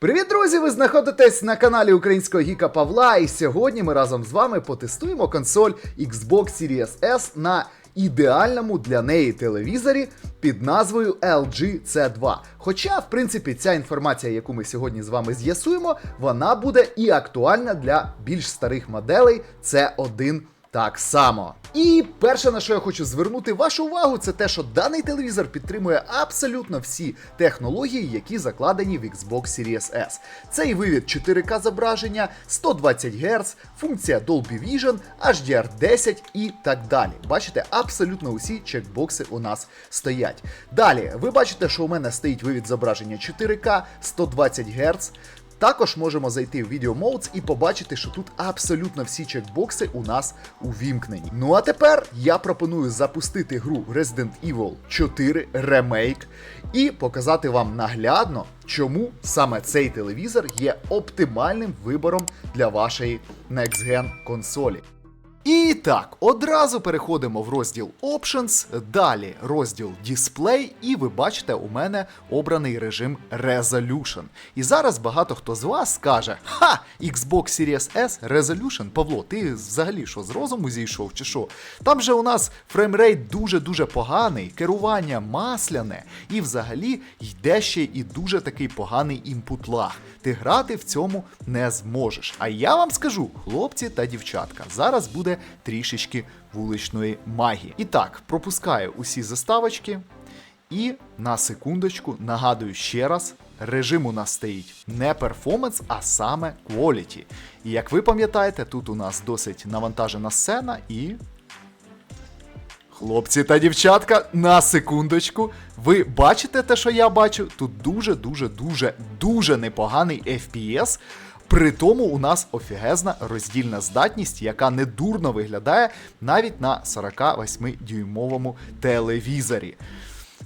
Привіт, друзі! Ви знаходитесь на каналі Українського Гіка Павла, і сьогодні ми разом з вами потестуємо консоль Xbox Series S на ідеальному для неї телевізорі під назвою LG C2. Хоча, в принципі, ця інформація, яку ми сьогодні з вами з'ясуємо, вона буде і актуальна для більш старих моделей C1 так само. І перше, на що я хочу звернути вашу увагу, це те, що даний телевізор підтримує абсолютно всі технології, які закладені в Xbox Series S. Це і вивід 4К зображення, 120 Гц, функція Dolby Vision, HDR10 і так далі. Бачите, абсолютно усі чекбокси у нас стоять. Далі, ви бачите, що у мене стоїть вивід зображення 4К, 120 Гц. Також можемо зайти в Video Modes і побачити, що тут абсолютно всі чекбокси у нас увімкнені. Ну а тепер я пропоную запустити гру Resident Evil 4 Remake і показати вам наглядно, чому саме цей телевізор є оптимальним вибором для вашої Next Gen консолі. І так, одразу переходимо в розділ Options, далі розділ Display, і ви бачите, у мене обраний режим Resolution. І зараз багато хто з вас скаже: Ха! Xbox Series S Resolution. Павло, ти взагалі що з розуму зійшов чи що? Там же у нас фреймрейт дуже-дуже поганий, керування масляне, і взагалі йде ще і дуже такий поганий імпут лаг. Ти грати в цьому не зможеш. А я вам скажу, хлопці та дівчатка, зараз буде трішечки вуличної магії. І так, пропускаю усі заставочки. І на секундочку нагадую ще раз. Режим у нас стоїть не перформанс, а саме quality. І як ви пам'ятаєте, тут у нас досить навантажена сцена і. Хлопці та дівчатка, на секундочку. Ви бачите те, що я бачу? Тут дуже-дуже дуже дуже непоганий FPS. При тому у нас офігезна роздільна здатність, яка недурно виглядає навіть на 48-дюймовому телевізорі.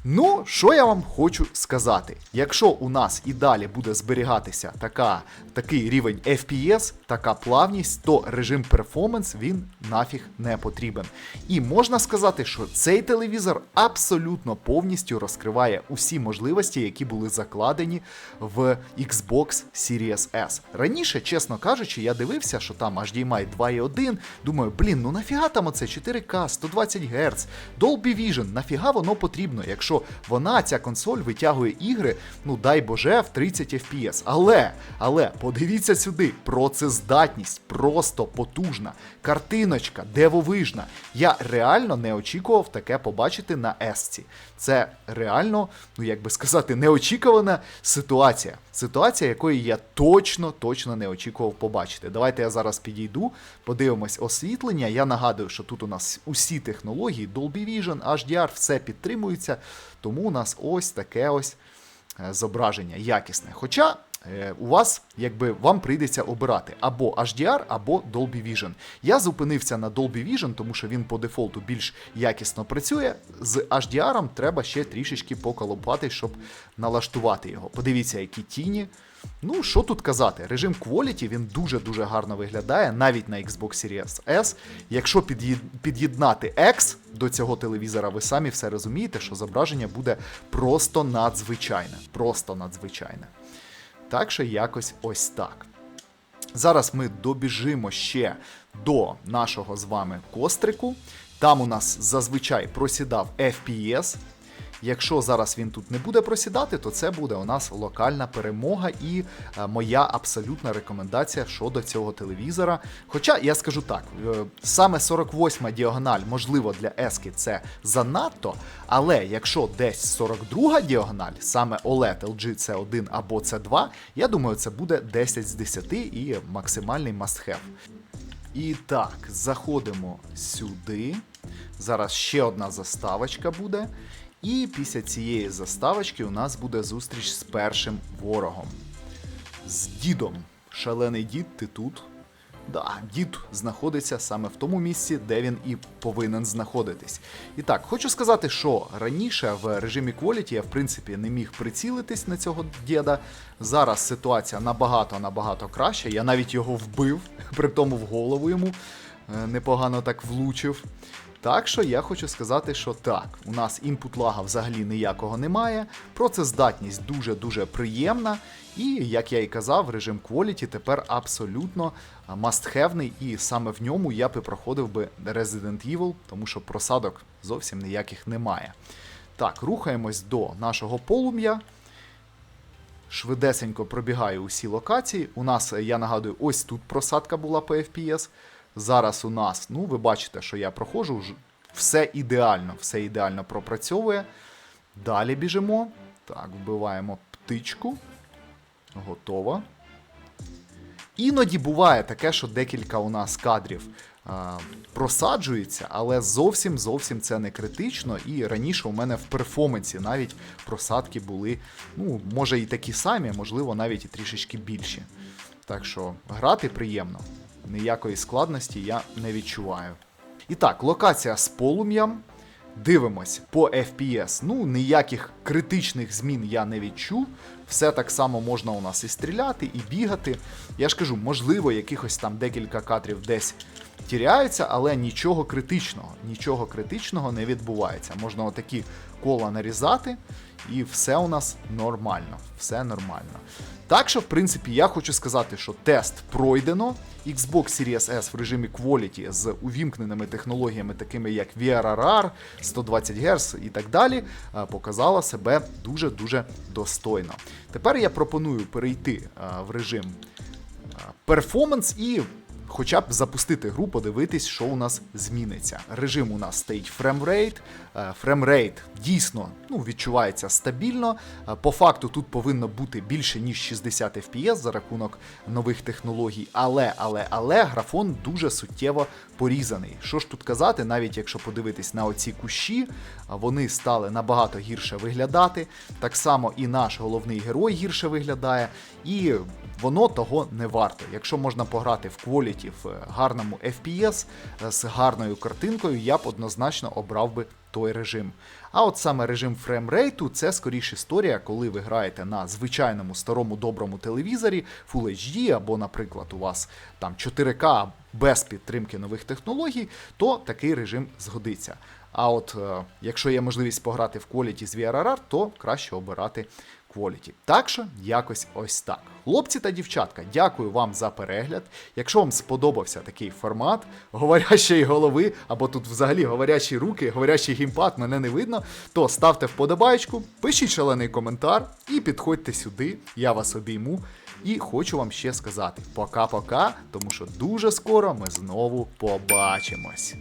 Ну, що я вам хочу сказати? Якщо у нас і далі буде зберігатися така, такий рівень FPS, така плавність, то режим перформанс він нафіг не потрібен. І можна сказати, що цей телевізор абсолютно повністю розкриває усі можливості, які були закладені в Xbox Series S. Раніше, чесно кажучи, я дивився, що там HDMI 2.1. Думаю, блін, ну нафіга там оце 4К, 120 Гц, Dolby Vision, нафіга воно потрібно, якщо вона, ця консоль, витягує ігри, ну дай Боже, в 30 FPS. Але, але, подивіться сюди, процездатність просто потужна, картиночка, дивовижна. Я реально не очікував таке побачити на Есці. Це реально, ну як би сказати, неочікувана ситуація. Ситуація, якої я точно, точно не очікував побачити. Давайте я зараз підійду, подивимось освітлення. Я нагадую, що тут у нас усі технології, Dolby Vision, HDR, все підтримується. Тому у нас ось таке ось е, зображення якісне. Хоча у вас, якби вам прийдеться обирати або HDR, або Dolby Vision. Я зупинився на Dolby Vision, тому що він по дефолту більш якісно працює. З HDR треба ще трішечки поколупати, щоб налаштувати його. Подивіться, які тіні. Ну, що тут казати? Режим Quality він дуже-дуже гарно виглядає, навіть на Xbox Series S. Якщо під'єднати X до цього телевізора, ви самі все розумієте, що зображення буде просто надзвичайне. Просто надзвичайне. Так що якось ось так. Зараз ми добіжимо ще до нашого з вами кострику. Там у нас зазвичай просідав FPS. Якщо зараз він тут не буде просідати, то це буде у нас локальна перемога і е, моя абсолютна рекомендація щодо цього телевізора. Хоча я скажу так, е, саме 48 діагональ, можливо, для Ески це занадто, але якщо десь 42 діагональ, саме OLED LG C1 або C2, я думаю, це буде 10 з 10 і максимальний must-have. І так, заходимо сюди. Зараз ще одна заставочка буде. І після цієї заставочки у нас буде зустріч з першим ворогом. З дідом. Шалений дід, ти тут. Да, дід знаходиться саме в тому місці, де він і повинен знаходитись. І так, хочу сказати, що раніше в режимі Quality я в принципі не міг прицілитись на цього діда. Зараз ситуація набагато набагато краща. Я навіть його вбив, при тому в голову йому е, непогано так влучив. Так що я хочу сказати, що так, у нас інпут лага взагалі ніякого немає. Працездатність дуже-дуже приємна. І, як я і казав, режим Quality тепер абсолютно мастхевний, і саме в ньому я би проходив би Resident Evil, тому що просадок зовсім ніяких немає. Так, рухаємось до нашого полум'я. Швидесенько пробігаю усі локації. У нас, е, я нагадую, ось тут просадка була по FPS. Зараз у нас, ну, ви бачите, що я проходжу. Все ідеально, все ідеально пропрацьовує. Далі біжимо. Так, вбиваємо птичку. Готово. Іноді буває таке, що декілька у нас кадрів а, просаджується, але зовсім зовсім це не критично. І раніше у мене в перформансі навіть просадки були, ну, може і такі самі, можливо, навіть і трішечки більші. Так що грати приємно. Ніякої складності я не відчуваю. І так, локація з полум'ям. Дивимось по FPS. Ну, ніяких критичних змін я не відчув. Все так само можна у нас і стріляти, і бігати. Я ж кажу, можливо, якихось там декілька кадрів десь тіряються, але нічого критичного. Нічого критичного не відбувається. Можна отакі кола нарізати, і все у нас нормально. Все нормально. Так що, в принципі, я хочу сказати, що тест пройдено. Xbox Series S в режимі Quality з увімкненими технологіями, такими як VRRR, 120 Гц і так далі, е, показала себе дуже-дуже достойно. Тепер я пропоную перейти е, в режим перформанс і хоча б запустити гру, подивитись, що у нас зміниться. Режим у нас стоїть фремрейт. Е, Фремрейт дійсно ну, відчувається стабільно. Е, По факту тут повинно бути більше ніж 60 FPS за рахунок нових технологій, але, але, але графон дуже суттєво порізаний. Що ж тут казати, навіть якщо подивитись на оці кущі, вони стали набагато гірше виглядати. Так само і наш головний герой гірше виглядає, і воно того не варто. Якщо можна пограти в Quality в е, гарному FPS е, з гарною картинкою, я б однозначно обрав би той режим. А от саме режим фреймрейту це скоріш історія, коли ви граєте на звичайному старому доброму телевізорі Full HD, або, наприклад, у вас там 4К без підтримки нових технологій, то такий режим згодиться. А от е, якщо є можливість пограти в Quality з VRR, то краще обирати Quality. Так що якось ось так. Хлопці та дівчатка, дякую вам за перегляд. Якщо вам сподобався такий формат говорящої голови, або тут взагалі говорячі руки, говорячий геймпад, мене не видно, то ставте вподобайку, пишіть шалений коментар і підходьте сюди, я вас обійму. І хочу вам ще сказати пока-пока, тому що дуже скоро ми знову побачимось.